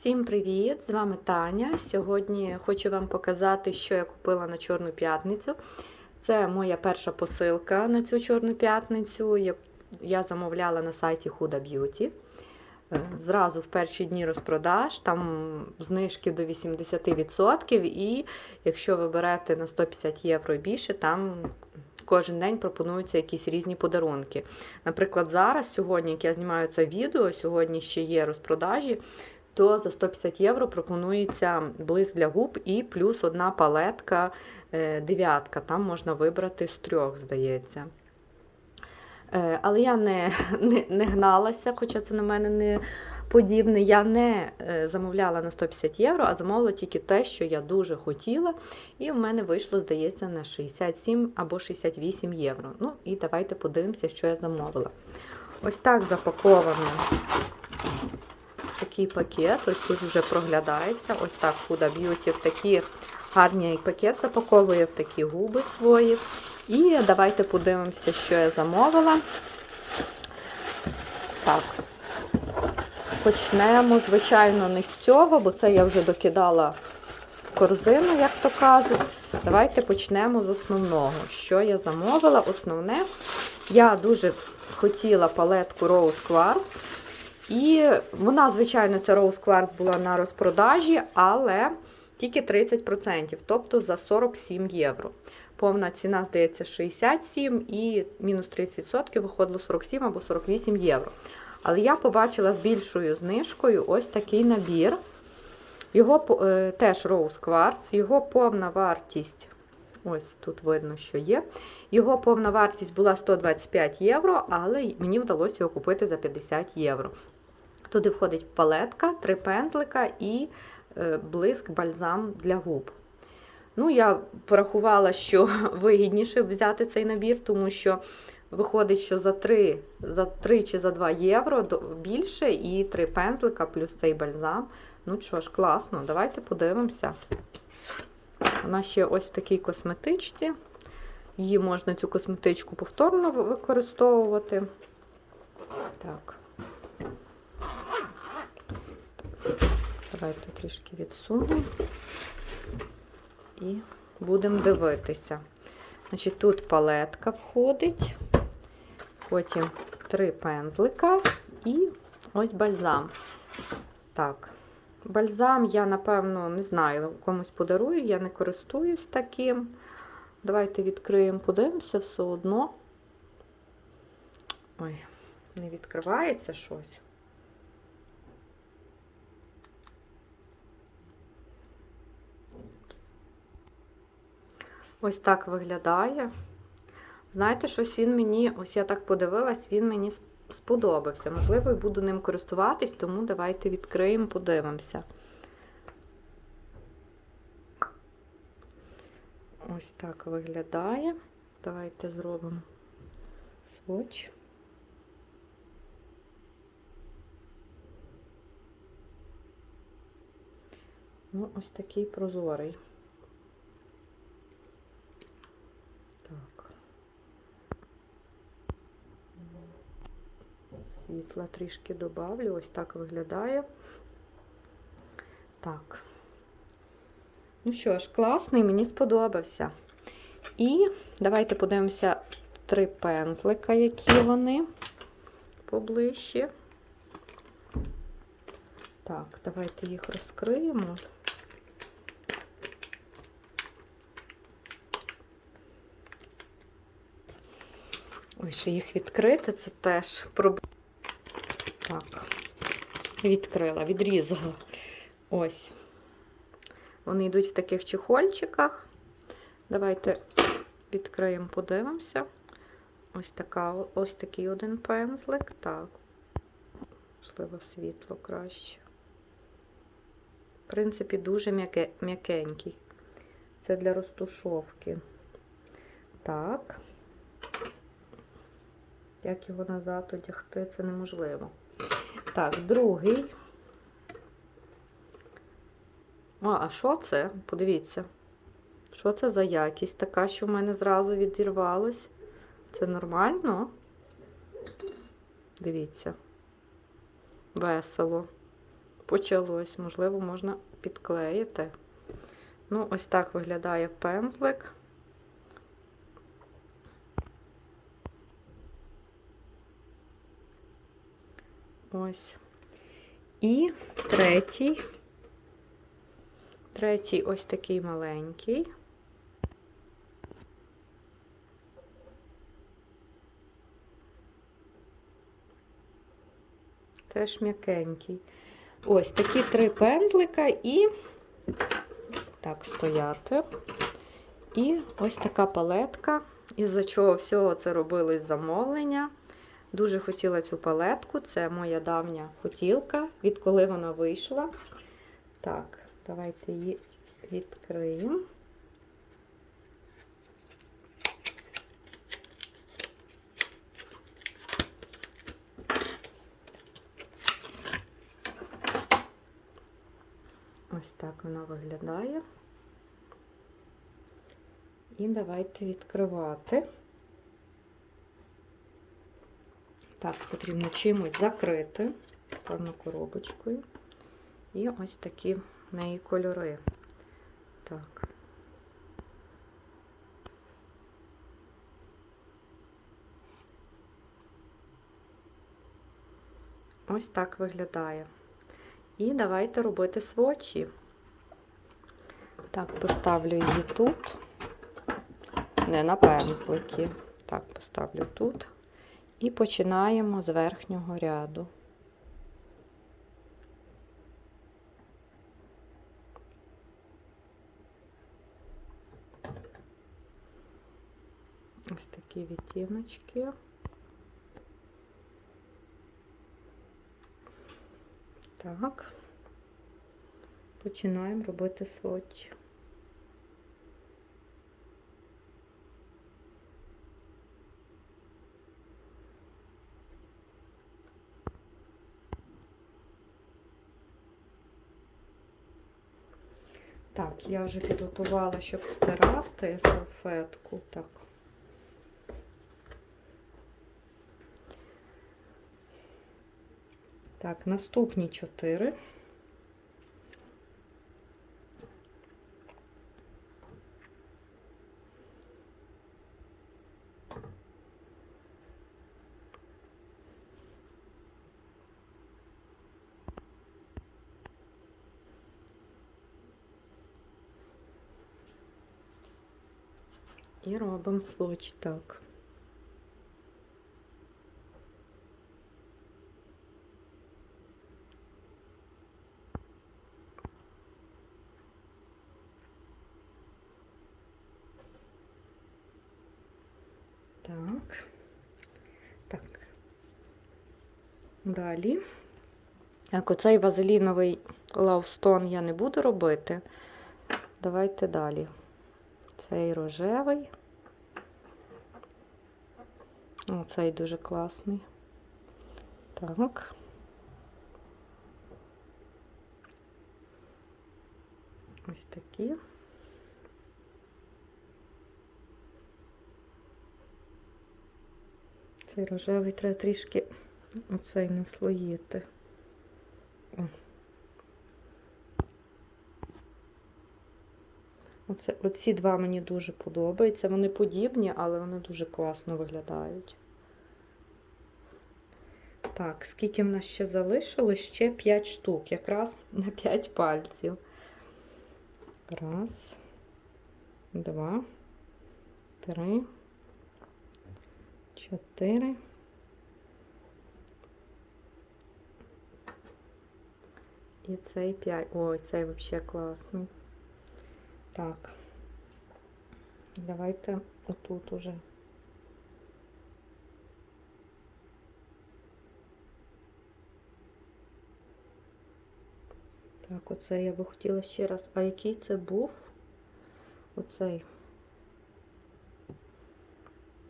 Всім привіт! З вами Таня. Сьогодні хочу вам показати, що я купила на Чорну п'ятницю. Це моя перша посилка на цю Чорну п'ятницю. яку Я замовляла на сайті Huda Beauty. Е, Зразу в перші дні розпродаж, там знижки до 80%, і якщо ви берете на 150 євро і більше, там кожен день пропонуються якісь різні подарунки. Наприклад, зараз, сьогодні, як я знімаю це відео, сьогодні ще є розпродажі, то за 150 євро пропонується блиск для губ і плюс одна палетка е, дев'ятка. Там можна вибрати з трьох, здається. Е, Але я не, не, не гналася, хоча це на мене не подібне. Я не е, замовляла на 150 євро, а замовила тільки те, що я дуже хотіла. І в мене вийшло, здається, на 67 або 68 євро. Ну і давайте подивимося, що я замовила. Ось так запаковано такий пакет. Ось тут вже проглядається. Ось так Huda Beauty в такі гарний пакет запаковує в такі губи свої. І давайте подивимося, що я замовила. Так. Почнемо, звичайно, не з цього, бо це я вже докидала в корзину, як то кажуть. Давайте почнемо з основного. Що я замовила? Основне, я дуже хотіла палетку Rose Quartz. І вона, звичайно, ця Rose Quartz була на розпродажі, але тільки 30%, тобто за 47 євро. Повна ціна, здається, 67 і мінус 30% виходило 47 або 48 євро. Але я побачила з більшою знижкою ось такий набір. Його е, теж Rose Quartz, його повна вартість, ось тут видно, що є. Його повна вартість була 125 євро, але мені вдалося його купити за 50 євро. Туди входить палетка, три пензлика і е, блиск бальзам для губ. Ну, я порахувала, що вигідніше взяти цей набір, тому що виходить, що за 3, за 3 чи за 2 євро більше і 3 пензлика плюс цей бальзам. Ну що ж, класно, давайте подивимося. Вона ще ось в такій косметичці. Її можна цю косметичку повторно використовувати. Так. Давайте трішки відсуну і будемо дивитися. Значить, Тут палетка входить, потім три пензлика і ось бальзам. Так, бальзам я, напевно, не знаю, комусь подарую, я не користуюсь таким. Давайте відкриємо, подивимося все одно. Ой, не відкривається щось. Ось так виглядає. Знаєте, щось він мені, ось я так подивилась, він мені сподобався. Можливо, і буду ним користуватись, тому давайте відкриємо, подивимося. Ось так виглядає. Давайте зробимо сводч. Ну, ось такий прозорий. Так. Світла трішки добавлю, ось так виглядає. Так. Ну що ж, класний, мені сподобався. І давайте подивимося три пензлика, які вони поближче. Так, давайте їх розкриємо. Ой, ще їх відкрити, це теж проблема. Так, відкрила, відрізала. Ось. Вони йдуть в таких чехольчиках. Давайте відкриємо, подивимося. Ось така, ось такий один пензлик. Так, можливо, світло краще. В принципі, дуже м'якенький. Це для розтушовки. Так. Як його назад одягти, це неможливо. Так, другий. О, а що це? Подивіться. Що це за якість така, що в мене зразу відірвалось? Це нормально? Дивіться. Весело. почалось. Можливо, можна підклеїти. Ну, ось так виглядає пензлик. Ось. І третій. Третій ось такий маленький. Теж м'якенький. Ось такі три пензлика і так стояти. І ось така палетка, із-за чого всього це робилось замовлення. Дуже хотіла цю палетку, це моя давня хотілка, відколи вона вийшла. Так, давайте її відкриємо. Ось так вона виглядає. І давайте відкривати. Так, потрібно чимось закрити, певно, коробочкою. І ось такі в неї кольори. Так. Ось так виглядає. І давайте робити свочі. Так, поставлю її тут, не на пензлики. Так, поставлю тут. І починаємо з верхнього ряду. Ось такі відтіночки. Так, починаємо робити сводчі. Так, я вже підготувала, щоб стирати салфетку. Так. Так, наступні чотири. І робимо сводч так. Так. Так. Далі. Так, оцей вазеліновий лавстон я не буду робити. Давайте далі. Цей рожевий. О, цей дуже класний. Так. Ось такі. Цей рожевий треба трішки оцей наслоїти. О. Оце, оці два мені дуже подобаються. Вони подібні, але вони дуже класно виглядають. Так, скільки в нас ще залишилось? Ще 5 штук, якраз на 5 пальців. Раз, два, три, чотири. І цей 5. Ой, цей взагалі класний. Так. Давайте отут уже. Так, оце я би хотіла ще раз. А який це був? Оцей.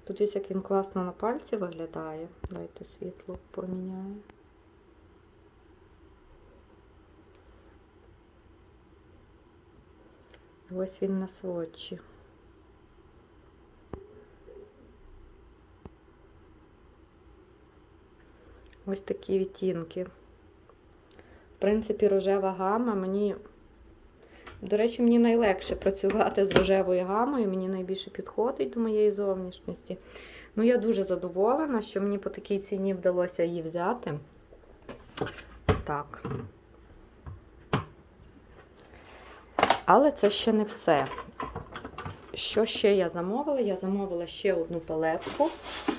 Тут ось як він класно на пальці виглядає. Давайте світло поміняю. Ось він на сводчі. Ось такі відтінки. В принципі, рожева гама мені. До речі, мені найлегше працювати з рожевою гамою, мені найбільше підходить до моєї зовнішності. Ну, я дуже задоволена, що мені по такій ціні вдалося її взяти. Так. Але це ще не все. Що ще я замовила? Я замовила ще одну палетку,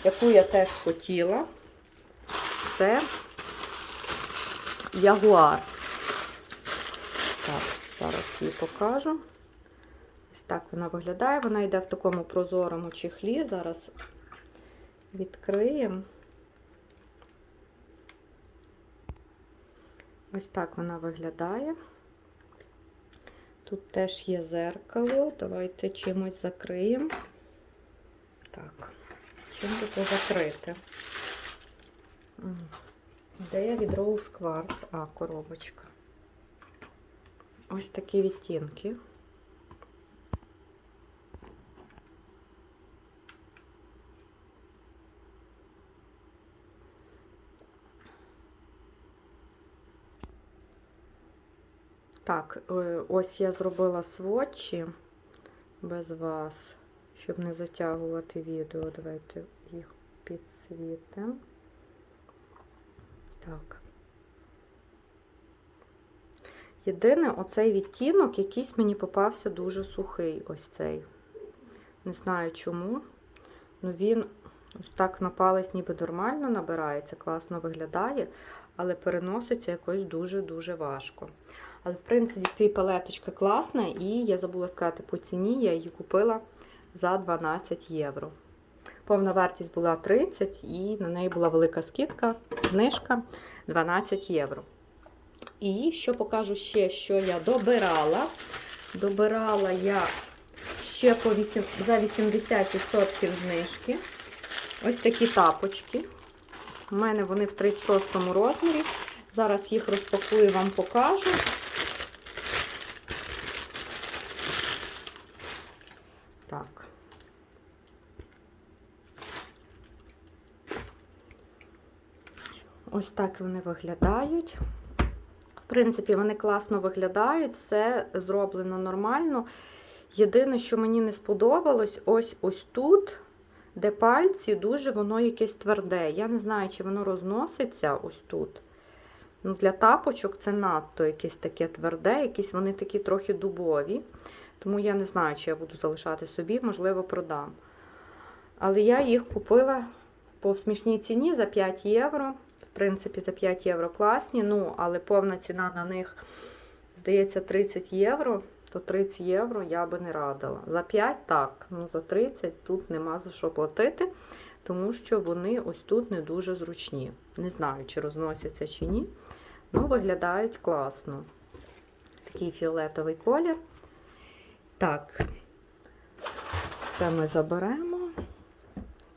яку я теж хотіла. Це Ягуар. Так, зараз її покажу. Ось так вона виглядає. Вона йде в такому прозорому чехлі. Зараз відкриємо. Ось так вона виглядає. Тут теж є зеркало. Давайте чимось закриємо. Так, чим тут закрити? Де я від Rose Quartz? А, коробочка. Ось такі відтінки. Так, е, ось я зробила сводчі без вас, щоб не затягувати відео. Давайте їх підсвітимо. Так. Єдине, оцей відтінок якийсь мені попався дуже сухий, ось цей. Не знаю чому. Ну він ось так на палець ніби нормально набирається, класно виглядає, але переноситься якось дуже-дуже важко. Але, в принципі, палеточка класна, і я забула сказати по ціні, я її купила за 12 євро. Повна вартість була 30 і на неї була велика скидка, знижка 12 євро. І що покажу ще, що я добирала. Добирала я ще по 8, за 80% знижки. Ось такі тапочки. У мене вони в 36 розмірі. Зараз їх розпакую, вам покажу. Так. Ось так вони виглядають. В принципі, вони класно виглядають, все зроблено нормально. Єдине, що мені не сподобалось, ось ось тут, де пальці, дуже воно якесь тверде. Я не знаю, чи воно розноситься ось тут. Ну, Для тапочок це надто якесь таке тверде, якісь вони такі трохи дубові. Тому я не знаю, чи я буду залишати собі, можливо, продам. Але я їх купила по смішній ціні за 5 євро. Принципі, за 5 євро класні. Ну, але повна ціна на них, здається, 30 євро. То 30 євро я би не радила. За 5 так, ну за 30 тут нема за що платити, тому що вони ось тут не дуже зручні. Не знаю, чи розносяться чи ні. Ну, виглядають класно. Такий фіолетовий колір. Так, це ми заберемо,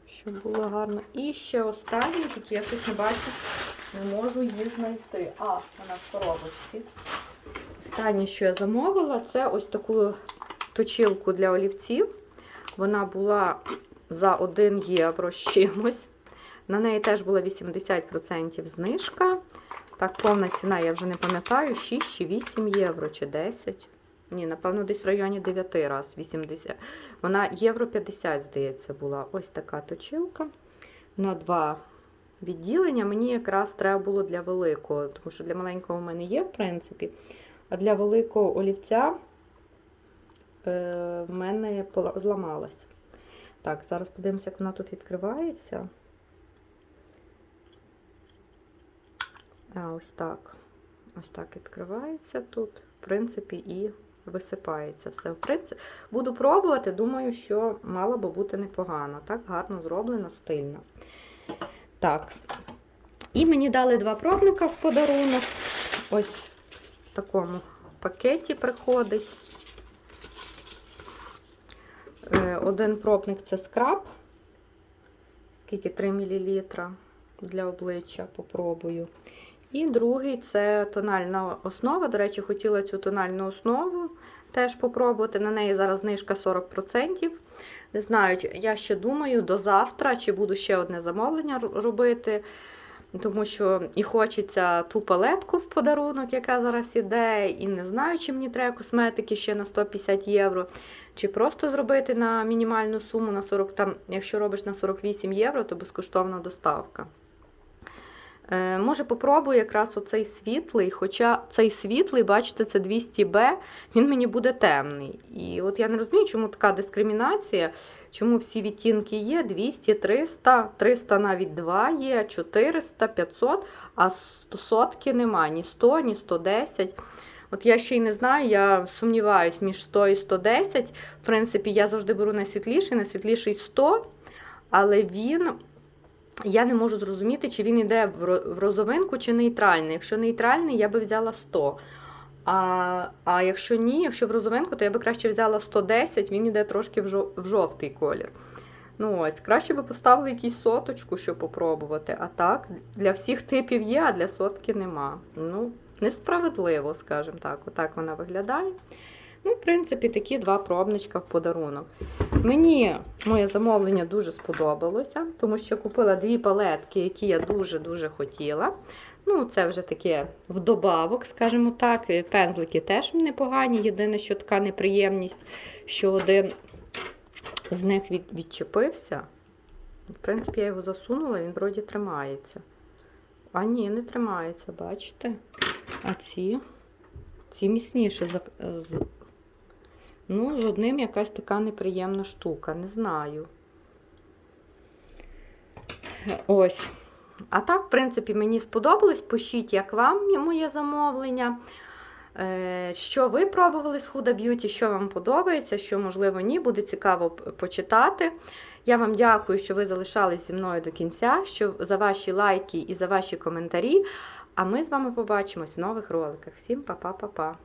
щоб було гарно. І ще останнє, тільки я щось не бачу, не можу її знайти. А, вона в коробочці. Останнє, що я замовила, це ось таку точилку для олівців. Вона була за 1 євро з чимось. На неї теж була 80% знижка. Так, повна ціна, я вже не пам'ятаю, 6 чи 8 євро, чи 10. Ні, напевно, десь в районі 9 раз 80. Вона євро 50, здається, була. Ось така точилка на два відділення. Мені якраз треба було для великого, тому що для маленького в мене є, в принципі. А для великого олівця е, в мене зламалась. Так, зараз подивимося, як вона тут відкривається. А, ось так. Ось так відкривається тут. В принципі, і висипається все. В принципі, буду пробувати, думаю, що мало би бути непогано. Так, гарно зроблено, стильно. Так. І мені дали два пробника в подарунок. Ось в такому пакеті приходить. Е, Один пробник це скраб. Скільки 3 мл для обличчя попробую. І другий це тональна основа. До речі, хотіла цю тональну основу теж попробувати. На неї зараз знижка 40%. Не знаю, я ще думаю до завтра, чи буду ще одне замовлення робити. тому що і хочеться ту палетку в подарунок, яка зараз іде, і не знаю, чи мені треба косметики ще на 150 євро, чи просто зробити на мінімальну суму на 40, там, якщо робиш на 48 євро, то безкоштовна доставка. Е, може, попробую якраз оцей світлий, хоча цей світлий, бачите, це 200Б, він мені буде темний. І от я не розумію, чому така дискримінація, чому всі відтінки є 200, 300, 300 навіть 2 є, 400, 500, а сотки нема, ні 100, ні 110. От я ще й не знаю, я сумніваюсь між 100 і 110. В принципі, я завжди беру найсвітліший, найсвітліший 100, але він я не можу зрозуміти, чи він йде в розовинку чи нейтральний. Якщо нейтральний, я би взяла 100. А, а якщо ні, якщо в розовинку, то я би краще взяла 110, він йде трошки в, жов- в жовтий колір. Ну ось, краще би поставили якусь соточку, щоб попробувати. А так, для всіх типів є, а для сотки нема. Ну, несправедливо, скажімо так. Отак вона виглядає. Ну, в принципі, такі два пробничка в подарунок. Мені моє замовлення дуже сподобалося, тому що купила дві палетки, які я дуже-дуже хотіла. Ну, це вже таке вдобавок, скажімо так. Пензлики теж непогані. Єдине, що така неприємність, що один з них від, відчепився. В принципі, я його засунула, він вроді тримається. А ні, не тримається, бачите? А ці, ці міцніше Ну, з одним якась така неприємна штука, не знаю. Ось. А так, в принципі, мені сподобалось. Пишіть, як вам моє замовлення. Е, Що ви пробували з Huda Beauty, що вам подобається, що, можливо, ні, буде цікаво почитати. Я вам дякую, що ви залишались зі мною до кінця, що за ваші лайки і за ваші коментарі. А ми з вами побачимось в нових роликах. Всім па-па-па-па!